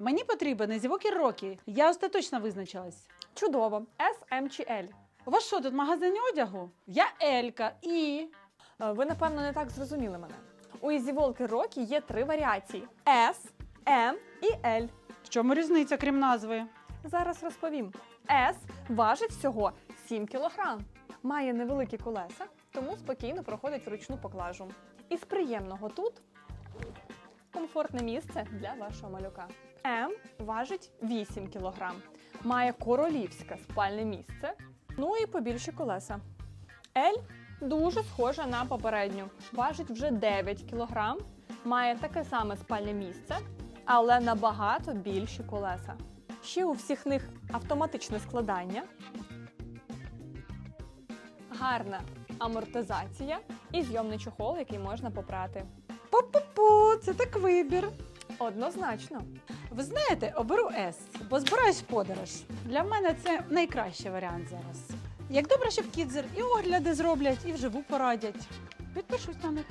Мені потрібен Easy Рокі. Я остаточно визначилась. Чудово. S, M чи L. У вас що тут магазин одягу? Я Елька і. Е, Ви, напевно, не так зрозуміли мене. У Ізіволки Рокі є три варіації: S, M і L. В чому різниця, крім назви? Зараз розповім. S важить всього 7 кг. Має невеликі колеса, тому спокійно проходить вручну поклажу. Із приємного тут комфортне місце для вашого малюка. М важить 8 кг. Має королівське спальне місце. Ну і побільші колеса. L дуже схожа на попередню. Важить вже 9 кг. Має таке саме спальне місце, але набагато більші колеса. Ще у всіх них автоматичне складання, гарна амортизація і зйомний чохол, який можна попрати. Пу-пу-пу, це так вибір. Однозначно. Ви знаєте, оберу С, бо збираюсь в подорож. Для мене це найкращий варіант зараз. Як добре, що Кідзер і огляди зроблять, і вживу порадять. Підпишусь на них.